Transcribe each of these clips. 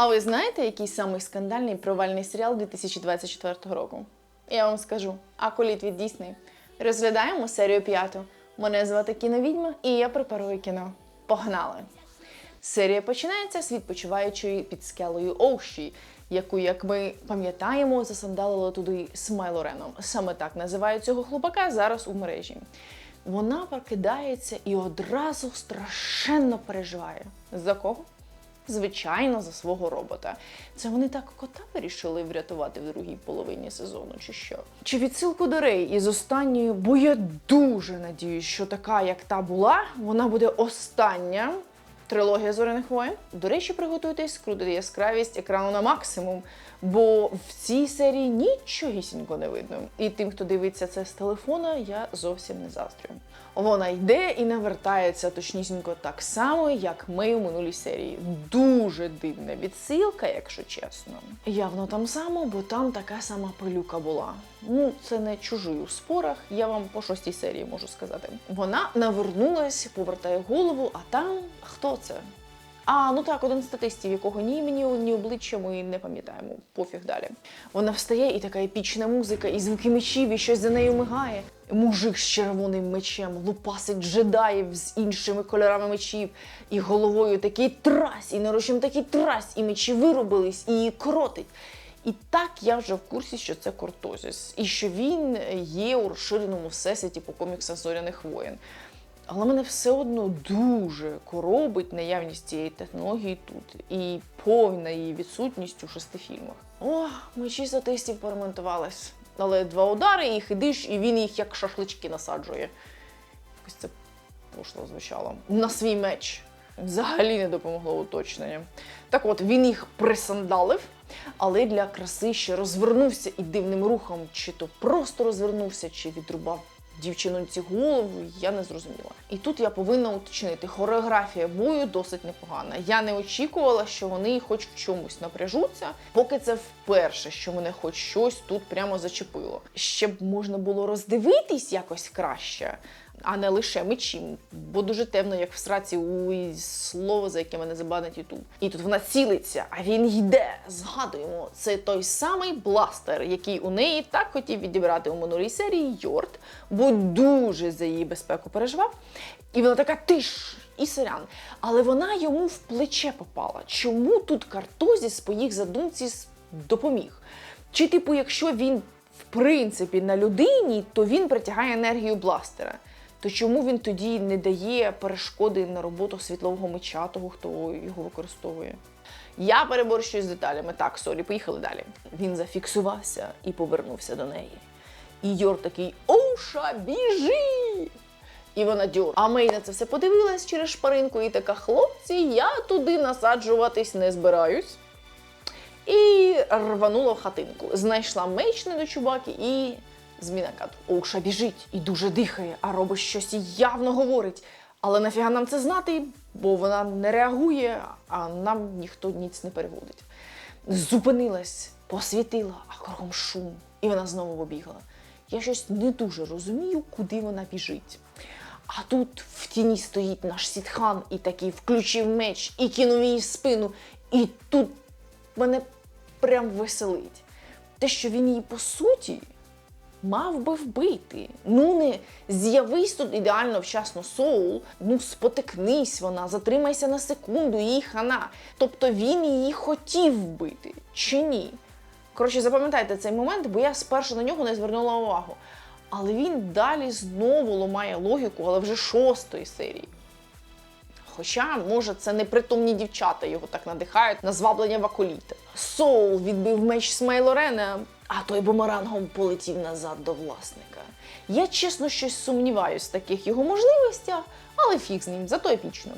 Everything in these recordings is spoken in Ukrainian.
А ви знаєте, який самий скандальний провальний серіал 2024 року? Я вам скажу: Акуліт від Дісней. Розглядаємо серію п'яту. Мене звати Кіновідьма, і я препарую кіно. Погнали! Серія починається з відпочиваючої під скелею Оуші, яку, як ми пам'ятаємо, засандалило туди Смайло Реном. Саме так називають цього хлопака зараз у мережі. Вона прокидається і одразу страшенно переживає. За кого? Звичайно, за свого робота. Це вони так кота вирішили врятувати в другій половині сезону, чи що? Чи відсилку до Рей із останньою, бо я дуже надіюсь, що така, як та була, вона буде остання. Трилогія зоряних воєн. До речі, приготуйтесь скрутити яскравість екрану на максимум, бо в цій серії нічогісінько не видно. І тим, хто дивиться це з телефона, я зовсім не заздрю. Вона йде і навертається точнісінько так само, як ми у минулій серії. Дуже дивна відсилка, якщо чесно. Явно там само, бо там така сама пилюка була. Ну, це не чужий у спорах, я вам по шостій серії можу сказати. Вона навернулась, повертає голову, а там хто це? А, ну так, один з статистів, якого ні імені, ні обличчя ми не пам'ятаємо. Пофіг далі. Вона встає, і така епічна музика, і звуки мечів, і щось за нею мигає. Мужик з червоним мечем лупасить джедаїв з іншими кольорами мечів, і головою такий трась, і наручем такий трась, і мечі виробились, і її кротить. І так я вже в курсі, що це Кортозіс, і що він є у розширеному всесвіті по коміксах зоряних воєн. Але мене все одно дуже коробить наявність цієї технології тут і повна її відсутність у шести фільмах. О, мечі статистів перемонтувались. Але два удари, і хидиш, і він їх як шашлички насаджує. Якось це пошло звучало. На свій меч. Взагалі не допомогло уточнення. Так от, він їх присандалив, але для краси ще розвернувся і дивним рухом, чи то просто розвернувся, чи відрубав дівчинонці голову, я не зрозуміла. І тут я повинна уточнити, хореографія бою досить непогана. Я не очікувала, що вони хоч в чомусь напряжуться, поки це вперше, що мене хоч щось тут прямо зачепило. Ще б можна було роздивитись якось краще. А не лише мечі, бо дуже темно, як в сраці у слово, за яке мене забанить Ютуб. І тут вона цілиться, а він йде. Згадуємо, це той самий бластер, який у неї так хотів відібрати у минулій серії Йорд, бо дуже за її безпеку переживав. І вона така тиш і сирян. Але вона йому в плече попала. Чому тут Картозіс по їх задумці допоміг? Чи, типу, якщо він в принципі на людині, то він притягає енергію бластера. То чому він тоді не дає перешкоди на роботу світлового меча, того, хто його використовує? Я переборщую з деталями. Так, сорі, поїхали далі. Він зафіксувався і повернувся до неї. І Йор такий: Оуша, біжи! І вона дьор. А Мей на це все подивилась через шпаринку і така: хлопці, я туди насаджуватись не збираюсь. І рванула в хатинку. Знайшла меч не до чубаки і зміна кадру. Оуша біжить і дуже дихає, а робить щось явно говорить. Але нафіга нам це знати, бо вона не реагує, а нам ніхто ніц не переводить. Зупинилась, посвітила, а кругом шум. І вона знову побігла. Я щось не дуже розумію, куди вона біжить. А тут в тіні стоїть наш сітхан і такий включив меч і кинув її спину. І тут мене прям веселить. Те, що він її по суті мав би вбити. Ну не з'явись тут ідеально вчасно соул, ну спотикнись вона, затримайся на секунду, їй хана. Тобто він її хотів вбити, чи ні? Коротше, запам'ятайте цей момент, бо я спершу на нього не звернула увагу. Але він далі знову ламає логіку, але вже шостої серії. Хоча, може, це непритомні дівчата його так надихають на зваблення ваколіта. Соул відбив меч Смайлорена, а той бумерангом полетів назад до власника. Я чесно щось сумніваюсь в таких його можливостях, але фіг з ним, зато епічно.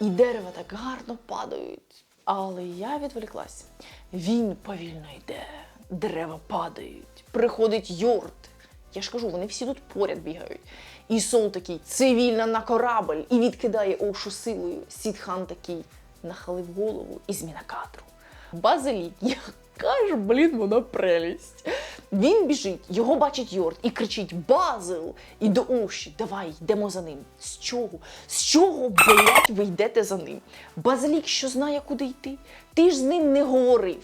І дерева так гарно падають. Але я відволіклась. Він повільно йде, дерева падають, приходить Йорд. Я ж кажу, вони всі тут поряд бігають. І Сол такий цивільна на корабль і відкидає Оушу силою. Сідхан такий нахилив голову і зміна кадру. Базилік, яка ж, блін, вона прелість. Він біжить, його бачить Йорд і кричить Базил! І до Оші, давай, йдемо за ним. З чого? З чого, блять, ви йдете за ним? Базилік, що знає, куди йти? Ти ж з ним не говорив.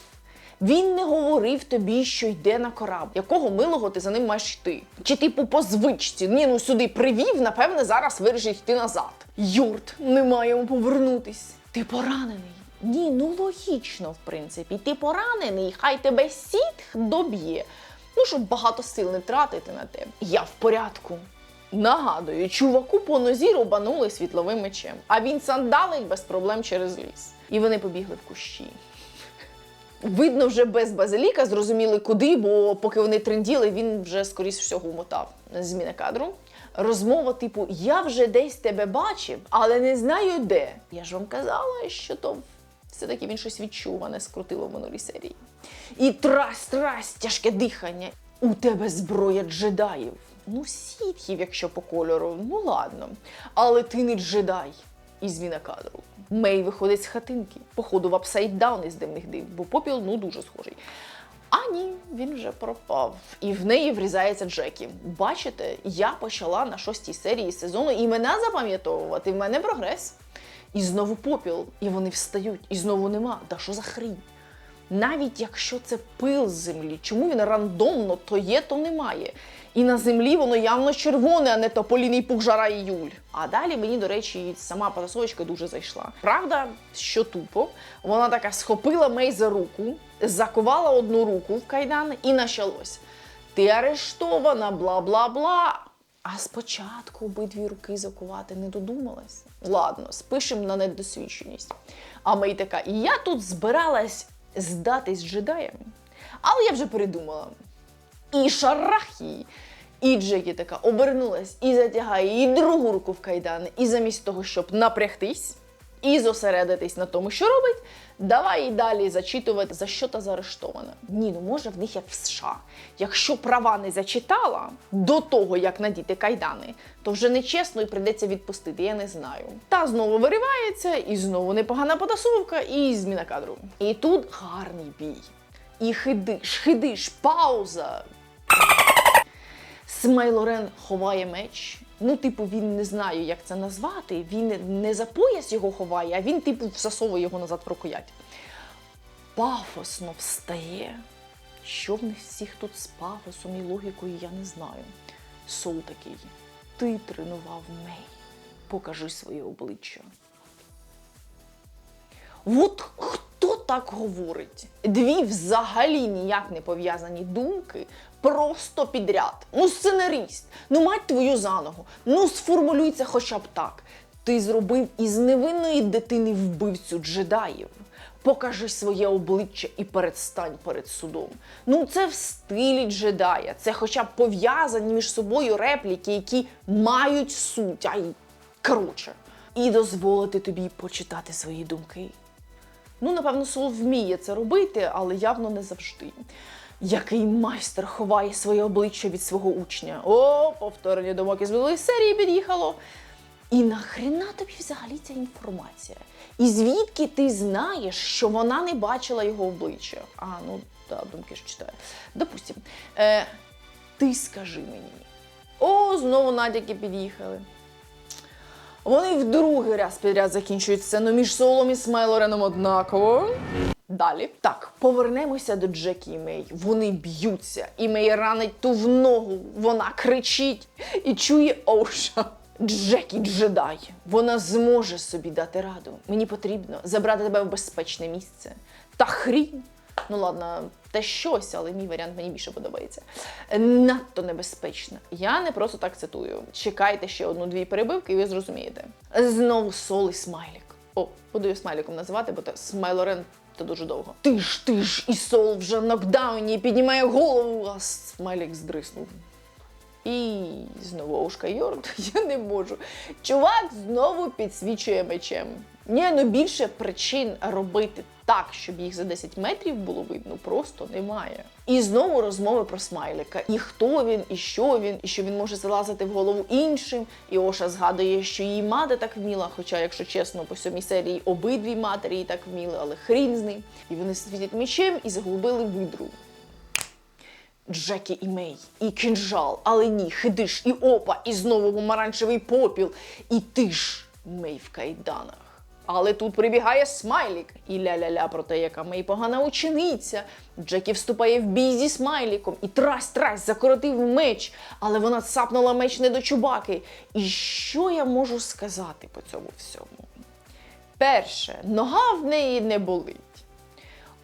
Він не говорив тобі, що йде на корабль. Якого милого ти за ним маєш йти? Чи типу по звичці? Ні, ну сюди привів, напевне, зараз вирішить йти назад. Юрт, ми маємо повернутись. Ти поранений. Ні, ну логічно, в принципі. Ти поранений, хай тебе сітх доб'є. Ну, щоб багато сил не тратити на тебе. Я в порядку. Нагадую, чуваку по нозі рубанули світловим мечем, а він сандалить без проблем через ліс. І вони побігли в кущі. Видно, вже без базиліка зрозуміли куди, бо поки вони тренділи, він вже скоріш всього умотав. Зміна кадру. Розмова, типу, я вже десь тебе бачив, але не знаю де. Я ж вам казала, що то все-таки він щось відчув, а не скрутило в минулій серії. І трасть, трасть, тяжке дихання. У тебе зброя джедаїв. Ну, сітхів, якщо по кольору, ну ладно. Але ти не джедай. І зміна кадру. Мей виходить з хатинки, походу в апсайддаун із дивних див, бо попіл ну дуже схожий. А ні, він вже пропав. І в неї врізається Джекі. Бачите, я почала на шостій серії сезону імена запам'ятовувати. В мене прогрес. І знову попіл, і вони встають, і знову нема. Да що за хрінь? Навіть якщо це пил з землі, чому він рандомно то є, то немає. І на землі воно явно червоне, а не тополіний пух жара і Юль. А далі мені, до речі, сама потасовочка дуже зайшла. Правда, що тупо, вона така схопила Мей за руку, закувала одну руку в кайдан і почалось. Ти арештована, бла бла бла. А спочатку обидві руки закувати не додумалась. Ладно, спишемо на недосвідченість. А Мей така, я тут збиралась здатись джедаям, але я вже передумала. І шарах її. І Джекі така обернулась і затягає її другу руку в кайдан. І замість того, щоб напрягтись і зосередитись на тому, що робить, давай і далі зачитувати, за що та заарештована. Ні, ну може в них як в США. Якщо права не зачитала до того, як надіти кайдани, то вже нечесно і прийдеться відпустити, я не знаю. Та знову виривається, і знову непогана потасовка, і зміна кадру. І тут гарний бій. І хидиш, хидиш, пауза. Смайлорен ховає меч. Ну, типу, він не знає, як це назвати. Він не за пояс його ховає, а він, типу, всасовує його назад в рукоять. Пафосно встає. Що в них всіх тут з пафосом і логікою, я не знаю. Сол такий. Ти тренував Мей. Покажи своє обличчя. От хто так говорить? Дві взагалі ніяк не пов'язані думки просто підряд. Ну, сценарист, ну мать твою за ногу, ну сформулюй це хоча б так. Ти зробив із невинної дитини вбивцю джедаїв. Покажи своє обличчя і передстань перед судом. Ну, це в стилі джедая. Це хоча б пов'язані між собою репліки, які мають суть. Ай, коротше. І дозволити тобі почитати свої думки. Ну, напевно, Сол вміє це робити, але явно не завжди. Який майстер ховає своє обличчя від свого учня. О, повторення думок із минулої серії під'їхало. І нахрена тобі взагалі ця інформація? І звідки ти знаєш, що вона не бачила його обличчя? А, ну да, думки ж читаю. Допустим, е, ти скажи мені. О, знову натяки під'їхали. Вони в другий раз підряд закінчують сцену між Солом і Смайлореном однаково. Далі. Так, повернемося до Джекі і Мей. Вони б'ються, і Мей ранить ту в ногу. Вона кричить і чує Оуша. Джекі джедай. Вона зможе собі дати раду. Мені потрібно забрати тебе в безпечне місце. Та хрінь. Ну ладно, те щось, але мій варіант мені більше подобається. Надто небезпечно. Я не просто так цитую. Чекайте ще одну-дві перебивки, і ви зрозумієте. Знову сол і смайлік. О, буду її смайліком називати, бо це смайлорен то дуже довго. Ти ж, ти ж, і сол вже нокдауні піднімає голову, а смайлік здриснув. І знову Ошка Йорд, я не можу. Чувак знову підсвічує мечем. Ні, ну більше причин робити так, щоб їх за 10 метрів було видно, просто немає. І знову розмови про смайлика. І хто він, і що він, і що він може залазити в голову іншим. І Оша згадує, що її мати так вміла. Хоча, якщо чесно, по сьомій серії обидві матері її так вміли, але хрін з ним. І вони світять мечем і заглубили видру. Джекі і Мей, і кінжал, але ні, хидиш, і опа, і знову помаранчевий попіл, і ти ж Мей в кайданах. Але тут прибігає смайлік і ля-ля-ля про те, яка Мей погана учениця. Джекі вступає в бій зі смайліком і трась-трась закоротив меч, але вона цапнула меч не до чубаки. І що я можу сказати по цьому всьому? Перше, нога в неї не болить.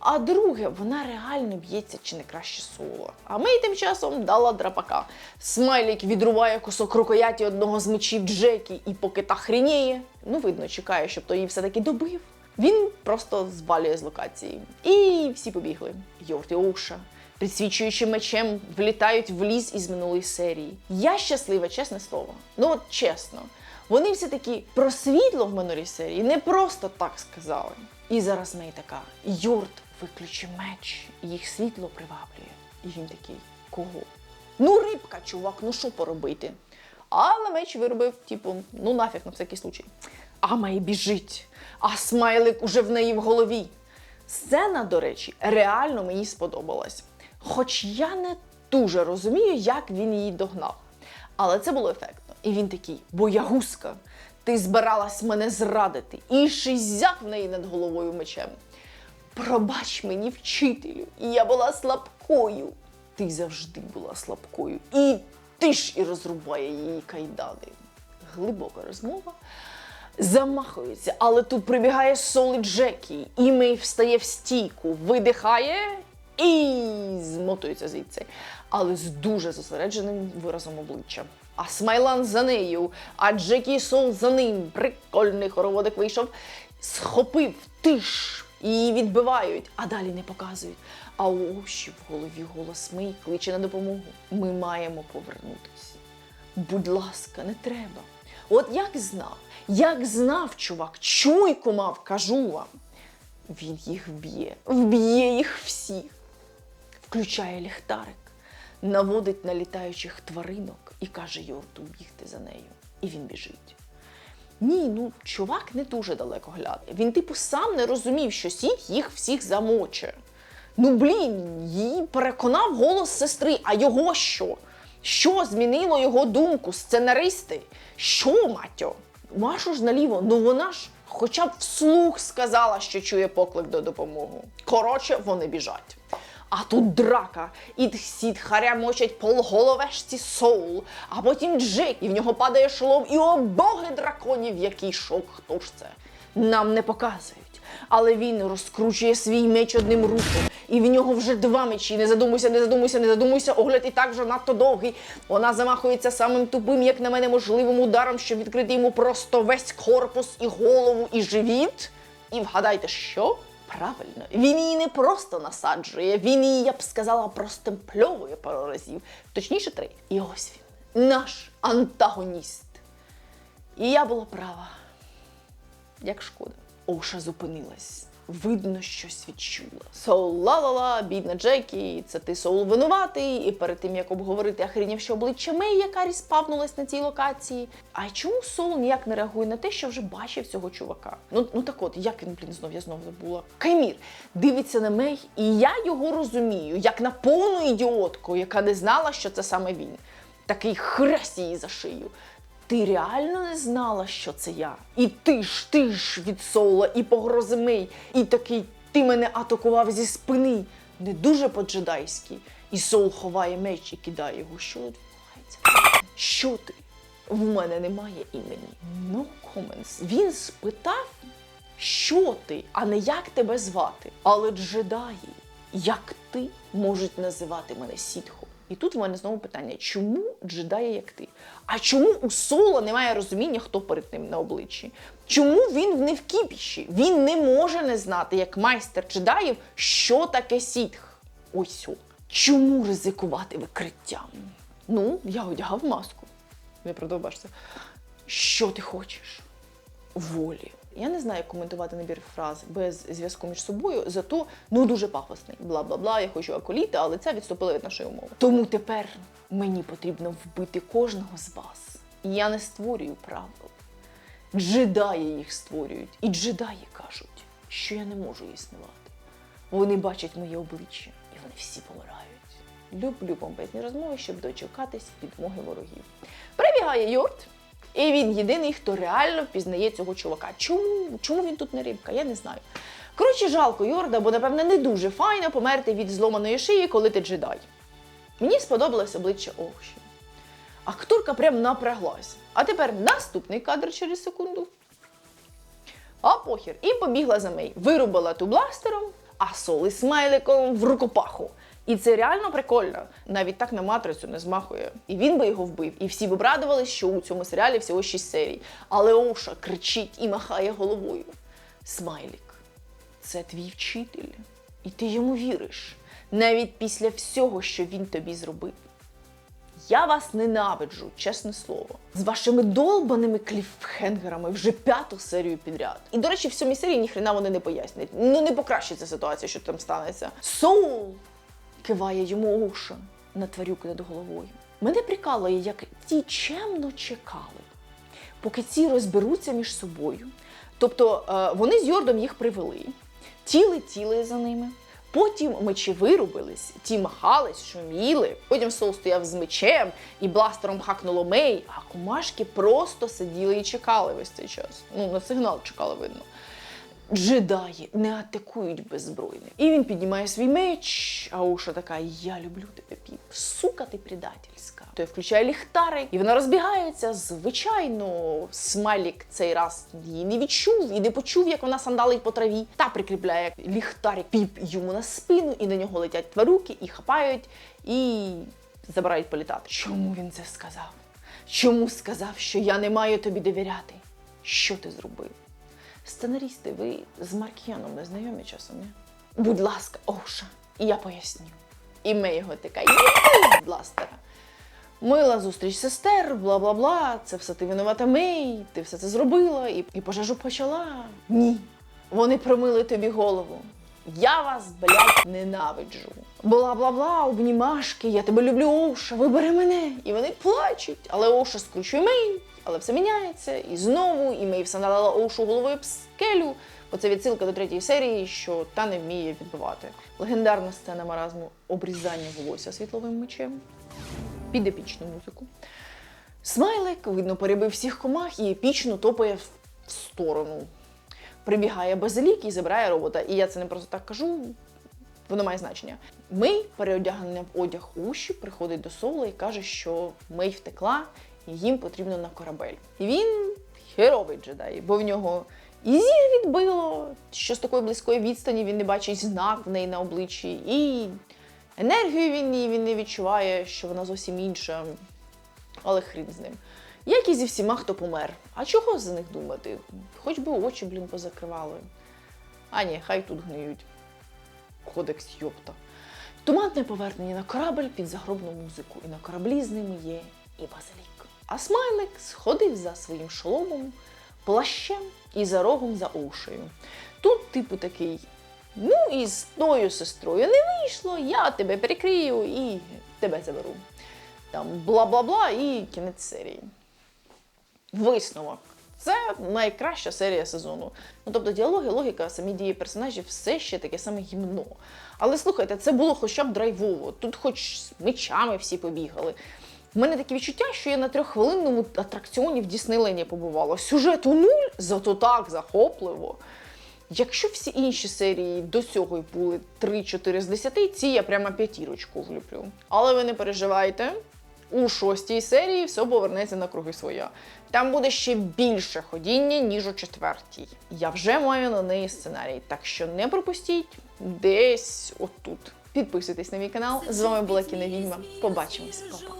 А друге, вона реально б'ється чи не краще соло. А Мей тим часом дала драпака. Смайлік відрубає кусок рукояті одного з мечів Джекі, і поки та хрініє, ну видно, чекає, щоб той її все-таки добив. Він просто звалює з локації. І всі побігли. Йорт і Оуша, підсвічуючи мечем, влітають в ліс із минулої серії. Я щаслива, чесне слово. Ну от чесно. Вони все таки про світло в минулій серії не просто так сказали. І зараз Мей така: Йорт виключи меч, їх світло приваблює. І він такий: кого? Ну, рибка, чувак, ну що поробити? Але меч виробив, типу, ну нафіг на всякий случай. А Мей біжить, а смайлик уже в неї в голові. Сцена, до речі, реально мені сподобалась. Хоч я не дуже розумію, як він її догнав. Але це було ефектно. І він такий: боягузка, ти збиралась мене зрадити. І шизяк в неї над головою мечем. Пробач мені, вчителю, я була слабкою. Ти завжди була слабкою. І ти ж і розрубає її кайдани. Глибока розмова. Замахується, але тут прибігає Сол і Джекі, і Мей встає в стійку, видихає і змотується звідси. Але з дуже зосередженим виразом обличчя. А Смайлан за нею, а Джекі Сол за ним. Прикольний хороводик вийшов, схопив тиш. І відбивають, а далі не показують. А у Оші в голові голос Мей кличе на допомогу. Ми маємо повернутися. Будь ласка, не треба. От як знав, як знав, чувак, чуйку мав, кажу вам. Він їх вб'є, вб'є їх всіх. Включає ліхтарик, наводить на літаючих тваринок і каже Йорту бігти за нею. І він біжить. Ні, ну чувак не дуже далеко гляне. Він, типу, сам не розумів, що сіть їх всіх замоче. Ну блін, її переконав голос сестри. А його що? Що змінило його думку? Сценаристи? Що, матьо? Машу ж наліво, ну вона ж хоча б вслух сказала, що чує поклик до допомоги. Коротше, вони біжать. А тут драка, і сід харя мочать полголовешці соул, а потім Джек, і в нього падає шолом, і о боги драконів, який шок, хто ж це? Нам не показують. Але він розкручує свій меч одним рухом, і в нього вже два мечі. Не задумуйся, не задумуйся, не задумуйся. Огляд і так вже надто довгий. Вона замахується самим тупим, як на мене, можливим ударом, щоб відкрити йому просто весь корпус і голову, і живіт. І вгадайте, що? Правильно, він її не просто насаджує, він її, я б сказала, простемпльовує пару разів. Точніше, три. І ось він, наш антагоніст. І я була права. Як шкода. Оша зупинилась. Видно, щось відчула. Соул ла-ла-ла, бідна Джекі, це ти Соул винуватий. І перед тим як обговорити охренівши обличчя Мей, яка ріспавнулась на цій локації. А чому Соул ніяк не реагує на те, що вже бачив цього чувака? Ну, ну так от, як він, блін, знов я знов забула. Каймір дивиться на Мей, і я його розумію, як на повну ідіотку, яка не знала, що це саме він. Такий хрест її за шию. Ти реально не знала, що це я? І ти ж, ти ж від Соула і погрози Мей, і такий ти мене атакував зі спини. Не дуже по-джедайськи. І Соул ховає меч і кидає його. Що відбувається? Що ти? В мене немає імені. No comments. Він спитав, що ти, а не як тебе звати. Але джедаї, як ти, можуть називати мене сітхом. І тут в мене знову питання: чому джедаї як ти? А чому у Соло немає розуміння, хто перед ним на обличчі? Чому він не в кіпіші? Він не може не знати, як майстер джедаїв, що таке сітх. Ось о. Чому ризикувати викриттям? Ну, я одягав маску. Не продовбашся. Що ти хочеш? Волі. Я не знаю, як коментувати набір фраз без зв'язку між собою, зато ну дуже пафосний. Бла бла бла, я хочу аколіти, але це відступило від нашої умови. Тому тепер мені потрібно вбити кожного з вас. Я не створюю правил. Джедаї їх створюють. І джедаї кажуть, що я не можу існувати. Вони бачать моє обличчя, і вони всі помирають. Люблю помпезні розмови, щоб дочекатись підмоги ворогів. Прибігає Йорт, і він єдиний, хто реально впізнає цього чувака. Чому? Чому він тут не рибка? Я не знаю. Коротше, жалко Йорда, бо, напевне, не дуже файно померти від зломаної шиї, коли ти джедай. Мені сподобалось обличчя Охші. Акторка прям напряглась. А тепер наступний кадр через секунду. А похір. І побігла за Мей. Вирубила ту бластером, а соли смайликом в рукопаху. І це реально прикольно. Навіть так на матрицю не змахує. І він би його вбив. І всі б обрадувались, що у цьому серіалі всього 6 серій. Але Оша кричить і махає головою. Смайлік, це твій вчитель. І ти йому віриш. Навіть після всього, що він тобі зробив. Я вас ненавиджу, чесне слово. З вашими долбаними кліфхенгерами вже п'яту серію підряд. І, до речі, в сьомій серії ніхрена вони не пояснять. Ну не покращиться ситуація, що там станеться. Соул! Киває йому Оша на тварюки над головою. Мене прикалує, як ті чемно чекали, поки ці розберуться між собою. Тобто е, вони з Йордом їх привели, ті летіли за ними. Потім мечі вирубились, ті махались, шуміли. Потім Сол стояв з мечем і бластером хакнуло Мей, а кумашки просто сиділи і чекали весь цей час. Ну, на сигнал чекали, видно. Джедаї не атакують беззбройно. І він піднімає свій меч, а Уша така: Я люблю тебе, піп. Сука, ти предательська. Той включає ліхтарик, і вона розбігається. Звичайно, смайлік цей раз її не відчув і не почув, як вона сандалить по траві. Та прикріпляє ліхтарик піп йому на спину, і на нього летять тварюки, і хапають, і забирають політати. Чому він це сказав? Чому сказав, що я не маю тобі довіряти? Що ти зробив? Сценарісти, ви з Маркіяном не знайомі часом, не? Будь ласка, Оша, і я поясню. І ми його така бластера. Мила зустріч сестер, бла бла бла. Це все ти винувата Мей, ти все це зробила і, і пожежу почала. Ні. Вони промили тобі голову. Я вас, блядь, ненавиджу. Бла бла бла, обнімашки, я тебе люблю, Оша, вибери мене. І вони плачуть. Але Оша скручує Мей, але все міняється. І знову, і Мей всандалила Ошу головою об скелю. Бо це відсилка до третьої серії, що та не вміє відбивати. Легендарна сцена маразму обрізання волосся світловим мечем. Під епічну музику. Смайлик, видно, перебив всіх комах і епічно топає в в сторону. Прибігає базилік і забирає робота. І я це не просто так кажу, воно має значення. Мей, переодягнена в одяг уші, приходить до Соула і каже, що Мей втекла, їм потрібно на корабель. І він херовий джедай, бо в нього і зір відбило, що з такої близької відстані він не бачить знак в неї на обличчі, і енергію він, її він не відчуває, що вона зовсім інша. Але хрін з ним. Як і зі всіма, хто помер. А чого за них думати? Хоч би очі, блін, позакривали. А ні, хай тут гниють. Кодекс Йопта. Туманне повернення на корабль під загробну музику. І на кораблі з ними є і базилік. А смайлик сходив за своїм шоломом, плащем і за рогом за ошею. Тут, типу, такий. Ну, і з тою сестрою не вийшло, я тебе перекрию і тебе заберу. Там бла-бла-бла і кінець серії. Висновок. Це найкраща серія сезону. Ну тобто діалоги, логіка, самі дії персонажів, все ще таке саме гімно. Але слухайте, це було хоча б драйвово. Тут хоч з мечами всі побігали. У мене таке відчуття, що я на трьоххвилинному атракціоні в Діснейленді побувала. Сюжету нуль, зато так захопливо. Якщо всі інші серії до цього й були 3-4 з 10, ці я прямо п'ятірочку влюблю. Але ви не переживайте. У шостій серії все повернеться на круги своя. Там буде ще більше ходіння, ніж у четвертій. Я вже маю на неї сценарій, так що не пропустіть десь отут. Підписуйтесь на мій канал. З вами була Кіновідьма. Побачимось, Па-па.